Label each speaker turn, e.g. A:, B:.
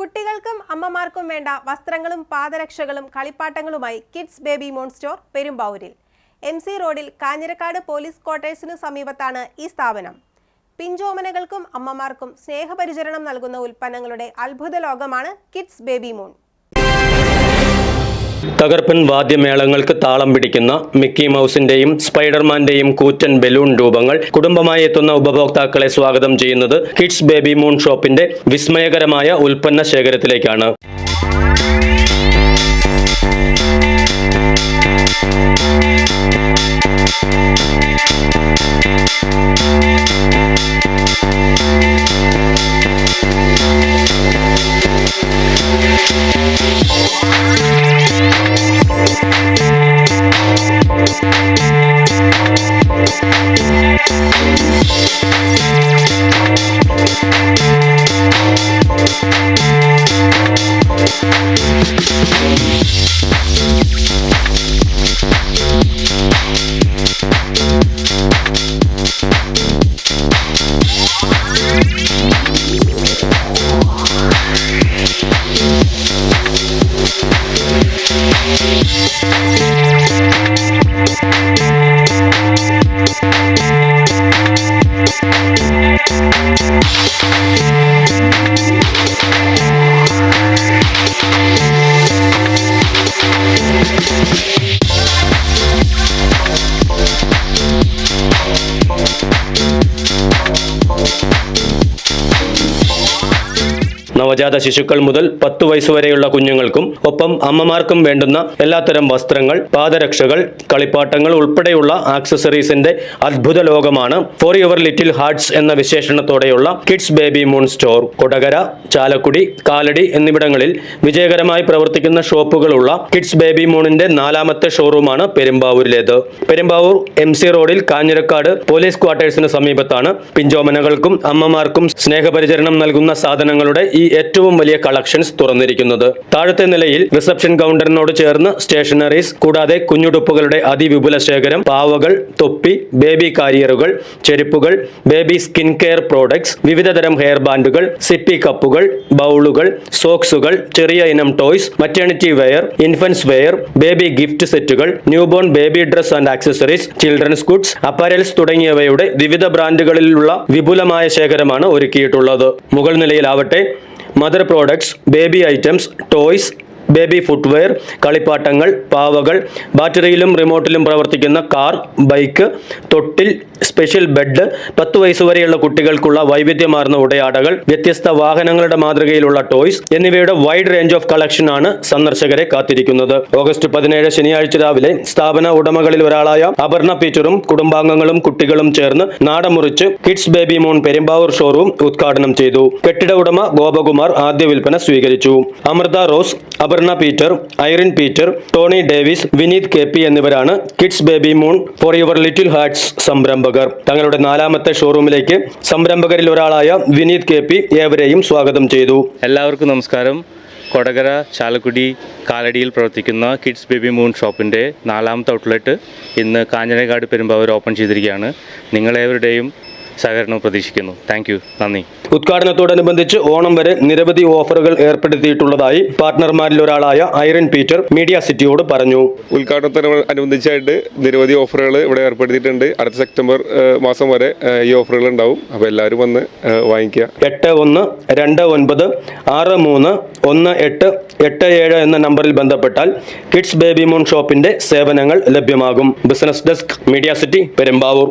A: കുട്ടികൾക്കും അമ്മമാർക്കും വേണ്ട വസ്ത്രങ്ങളും പാദരക്ഷകളും കളിപ്പാട്ടങ്ങളുമായി കിഡ്സ് ബേബി മോൺ സ്റ്റോർ പെരുമ്പാവൂരിൽ. എം സി റോഡിൽ കാഞ്ഞിരക്കാട് പോലീസ് ക്വാർട്ടേഴ്സിനു സമീപത്താണ് ഈ സ്ഥാപനം. പിഞ്ചോമനകൾക്കും അമ്മമാർക്കും സ്നേഹപരിചരണം നൽകുന്ന ഉൽപ്പന്നങ്ങളുടെ അത്ഭുത ലോകമാണ് കിഡ്സ് ബേബി മോൺ.
B: തകർപ്പൻ വാദ്യമേളങ്ങൾക്ക് താളം പിടിക്കുന്ന മിക്കി മൗസിന്റെയും സ്പൈഡർമാന്റെയും കൂറ്റൻ ബലൂൺ രൂപങ്ങൾ കുടുംബമായി എത്തുന്ന ഉപഭോക്താക്കളെ സ്വാഗതം ചെയ്യുന്നത് കിഡ്സ് ബേബി മൂൺ ഷോപ്പിന്റെ വിസ്മയകരമായ ഉൽപ്പന്ന ശേഖരത്തിലേക്കാണ്. no നവജാത ശിശുക്കൾ മുതൽ പത്തു വയസ്സുവരെയുള്ള കുഞ്ഞുങ്ങൾക്കും ഒപ്പം അമ്മമാർക്കും വേണ്ടുന്ന എല്ലാത്തരം വസ്ത്രങ്ങൾ പാദരക്ഷകൾ കളിപ്പാട്ടങ്ങൾ ഉൾപ്പെടെയുള്ള ആക്സസറീസിന്റെ അത്ഭുത ലോകമാണ് ഫോർ യുവർ ലിറ്റിൽ ഹാർട്സ് എന്ന വിശേഷണത്തോടെയുള്ള kids baby moon store Kodakara Chalakudy Kalady എന്നിവിടങ്ങളിൽ വിജയകരമായി പ്രവർത്തിക്കുന്ന ഷോപ്പുകളുള്ള കിഡ്സ് ബേബി മൂണിന്റെ നാലാമത്തെ ഷോറൂമാണ് പെരുമ്പാവൂരിലേത്. പെരുമ്പാവൂർ എം സി റോഡിൽ കാഞ്ഞിരക്കാട് പോലീസ് ക്വാർട്ടേഴ്സിന് സമീപത്താണ്. പിഞ്ചോമനകൾക്കും അമ്മമാർക്കും സ്നേഹപരിചരണം നൽകുന്ന സാധനങ്ങളുടെ ഈ ഏറ്റവും വലിയ കളക്ഷൻസ് തുറന്നിരിക്കുന്നത്. താഴത്തെ നിലയിൽ റിസപ്ഷൻ കൗണ്ടറിനോട് ചേർന്ന് സ്റ്റേഷനറീസ് കൂടാതെ കുഞ്ഞുടുപ്പുകളുടെ അതിവിപുല ശേഖരം പാവകൾ തൊപ്പി ബേബി കാരിയറുകൾ ചെരുപ്പുകൾ ബേബി സ്കിൻ കെയർ പ്രോഡക്ട്സ് വിവിധതരം ഹെയർ ബാൻഡുകൾ സിപ്പി കപ്പുകൾ ബൗളുകൾ സോക്സുകൾ ചെറിയ ഇനം toys maternity wear infants wear baby gift സെറ്റുകൾ newborn baby dress and accessories children's goods apparels തുടങ്ങിയവയുടെ വിവിധ ബ്രാൻഡുകളിലുള്ള വിപുലമായ ശേഖരമാണ് ഒരുക്കിയിട്ടുള്ളത്. മുകൾ നിലയിലാവട്ടെ mother products baby items toys baby footwear കളിപ്പാട്ടങ്ങൾ പാവകൾ ബാറ്ററിയിലും റിമോട്ടിലും പ്രവർത്തിക്കുന്ന കാർ ബൈക്ക് തൊട്ടിൽ സ്പെഷ്യൽ ബെഡ് പത്ത് വയസ്സുവരെയുള്ള കുട്ടികൾക്കുള്ള വൈവിധ്യമാർന്ന ഉടയാടകൾ വ്യത്യസ്ത വാഹനങ്ങളുടെ മാതൃകയിലുള്ള ടോയ്സ് എന്നിവയുടെ വൈഡ് റേഞ്ച് ഓഫ് കളക്ഷൻ ആണ് സന്ദർശകരെ കാത്തിരിക്കുന്നത്. ഓഗസ്റ്റ് പതിനേഴ് ശനിയാഴ്ച രാവിലെ സ്ഥാപന ഉടമകളിൽ ഒരാളായ അപർണ പീറ്ററും കുടുംബാംഗങ്ങളും കുട്ടികളും ചേർന്ന് നാടമുറിച്ച് kids baby moon Perumbavoor showroom ഉദ്ഘാടനം ചെയ്തു. കെട്ടിട ഉടമ ഗോപകുമാർ ആദ്യ വിൽപ്പന സ്വീകരിച്ചു. Amrita Rose Aparna Peter Irene Peter Tony Davis Vineeth K P എന്നിവരാണ് kids baby moon for your little hearts സംരംഭകർ. തങ്ങളുടെ നാലാമത്തെ ഷോറൂമിലേക്ക് സംരംഭകരിൽ ഒരാളായ വിനീത് കെ പി ഏവരെയും സ്വാഗതം ചെയ്തു.
C: എല്ലാവർക്കും നമസ്കാരം. കൊടകര ചാലക്കുടി കാലടിയിൽ പ്രവർത്തിക്കുന്ന കിഡ്സ് ബേബി മൂൺ ഷോപ്പിന്റെ നാലാമത്തെ ഔട്ട്ലെറ്റ് ഇന്ന് കാഞ്ഞിരക്കാട് പെരുമ്പാവൂർ ഓപ്പൺ ചെയ്തിരിക്കുകയാണ്. നിങ്ങളേവരുടെയും സഹകരണം പ്രതീക്ഷിക്കുന്നു. താങ്ക് യു നന്ദി.
B: ഉദ്ഘാടനത്തോടനുബന്ധിച്ച് ഓണം വരെ നിരവധി ഓഫറുകൾ ഏർപ്പെടുത്തിയിട്ടുള്ളതായി പാർട്ണർമാരിൽ ഒരാളായ ഐറൻ പീറ്റർ മീഡിയ സിറ്റിയോട് പറഞ്ഞു.
D: ഉദ്ഘാടനത്തോടനുബന്ധിച്ചായിട്ട് നിരവധി ഓഫറുകൾ ഇവിടെ ഏർപ്പെടുത്തിയിട്ടുണ്ട്. അടുത്ത സെപ്റ്റംബർ മാസം വരെ ഈ ഓഫറുകൾ ഉണ്ടാവും. അപ്പോൾ എല്ലാവരും വന്ന് വാങ്ങിക്കുക.
B: എട്ട് ഒന്ന് രണ്ട് ഒൻപത് ആറ് മൂന്ന് ഒന്ന് എട്ട് എട്ട് ഏഴ് എന്ന നമ്പറിൽ ബന്ധപ്പെട്ടാൽ കിഡ്സ് ബേബി മൂൺ ഷോപ്പിന്റെ സേവനങ്ങൾ ലഭ്യമാകും. Business desk media city Perumbavoor.